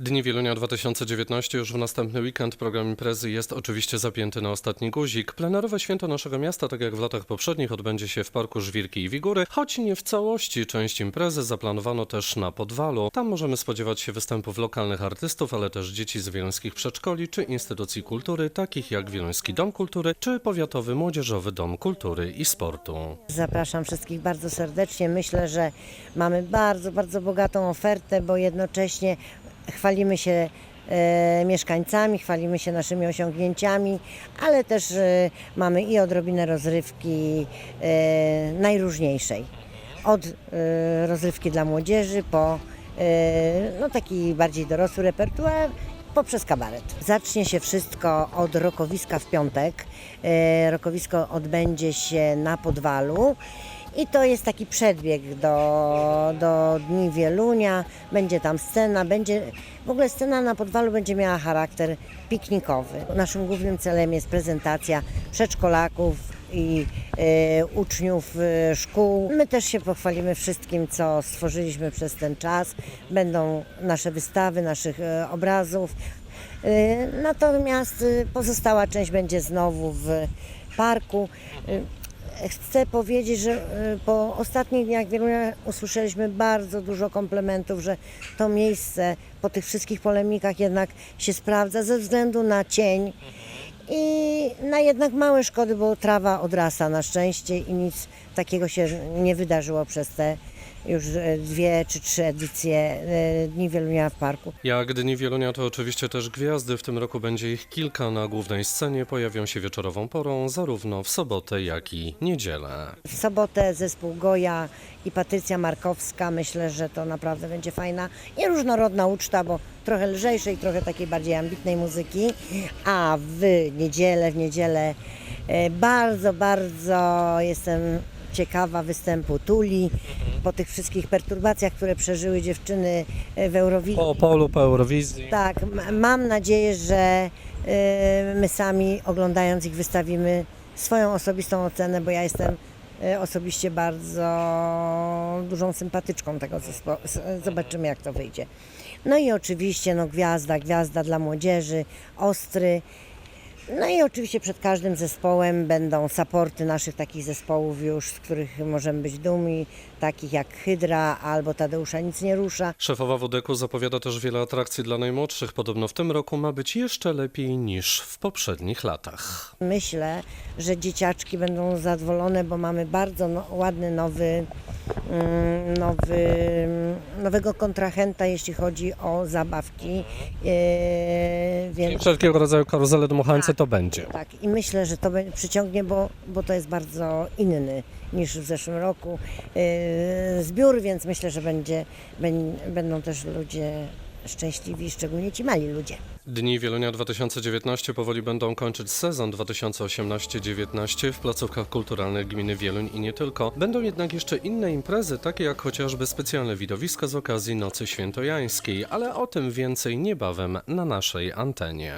Dni Wielunia 2019 już w następny weekend. Program imprezy jest oczywiście zapięty na ostatni guzik. Plenerowe święto naszego miasta, tak jak w latach poprzednich, odbędzie się w Parku Żwirki i Wigury, choć nie w całości. Część imprezy zaplanowano też na Podwalu. Tam możemy spodziewać się występów lokalnych artystów, ale też dzieci z wieluńskich przedszkoli czy instytucji kultury, takich jak Wieluński Dom Kultury czy Powiatowy Młodzieżowy Dom Kultury i Sportu. Zapraszam wszystkich bardzo serdecznie. Myślę, że mamy bardzo, bardzo bogatą ofertę, bo jednocześnie chwalimy się e, mieszkańcami, chwalimy się naszymi osiągnięciami, ale też e, mamy i odrobinę rozrywki e, najróżniejszej. Od rozrywki dla młodzieży po no, taki bardziej dorosły repertuar, poprzez kabaret. Zacznie się wszystko od rokowiska w piątek. Rokowisko odbędzie się na Podwalu. I to jest taki przedbieg do, do Dni Wielunia. Będzie tam scena, będzie w ogóle scena na Podwalu będzie miała charakter piknikowy. Naszym głównym celem jest prezentacja przedszkolaków i e, uczniów e, szkół. My też się pochwalimy wszystkim, co stworzyliśmy przez ten czas. Będą nasze wystawy, naszych e, obrazów. E, Natomiast e, pozostała część będzie znowu w parku. E, Chcę powiedzieć, że e, po ostatnich dniach Wielunia usłyszeliśmy bardzo dużo komplementów, że to miejsce po tych wszystkich polemikach jednak się sprawdza ze względu na cień i na jednak małe szkody, bo trawa odrasta na szczęście i nic takiego się nie wydarzyło przez te już e, dwie czy trzy edycje e, Dni Wielunia w parku. Jak Dni Wielunia to oczywiście też gwiazdy, w tym roku będzie ich kilka na głównej scenie, pojawią się wieczorową porą zarówno w sobotę, jak i niedzielę. W sobotę zespół Goja i Patrycja Markowska. Myślę, że to naprawdę będzie fajna i różnorodna uczta, bo trochę lżejszej, trochę takiej bardziej ambitnej muzyki. A w niedzielę, w niedzielę e, bardzo, bardzo jestem ciekawa występu Tuli po tych wszystkich perturbacjach, które przeżyły dziewczyny e, w Eurowizji. Po Opolu, po Eurowizji. Tak, mam nadzieję, że e, my sami oglądając ich wystawimy swoją osobistą ocenę, bo ja jestem e, osobiście bardzo dużą sympatyczką tego zespołu. Zobaczymy jak to wyjdzie. No i oczywiście no, gwiazda, gwiazda dla młodzieży, ostry. No i oczywiście przed każdym zespołem będą saporty naszych takich zespołów już, z których możemy być dumni, takich jak Hydra albo Tadeusza Nic Nie Rusza. Szefowa WDK zapowiada też wiele atrakcji dla najmłodszych. Podobno w tym roku ma być jeszcze lepiej niż w poprzednich latach. Myślę, że dzieciaczki będą zadowolone, bo mamy bardzo no, ładny nowy, nowy, nowego kontrahenta, jeśli chodzi o zabawki. E, więc Wszelkiego rodzaju karuzele dmuchańce to będzie. tak, i myślę, że to przyciągnie, bo, bo to jest bardzo inny niż w zeszłym roku e, zbiór, więc myślę, że będzie, będ- będą też ludzie szczęśliwi, szczególnie ci mali ludzie. Dni Wielunia 2019 powoli będą kończyć sezon 2018-19 w placówkach kulturalnych gminy Wieluń i nie tylko. Będą jednak jeszcze inne imprezy, takie jak chociażby specjalne widowiska z okazji Nocy Świętojańskiej, ale o tym więcej niebawem na naszej antenie.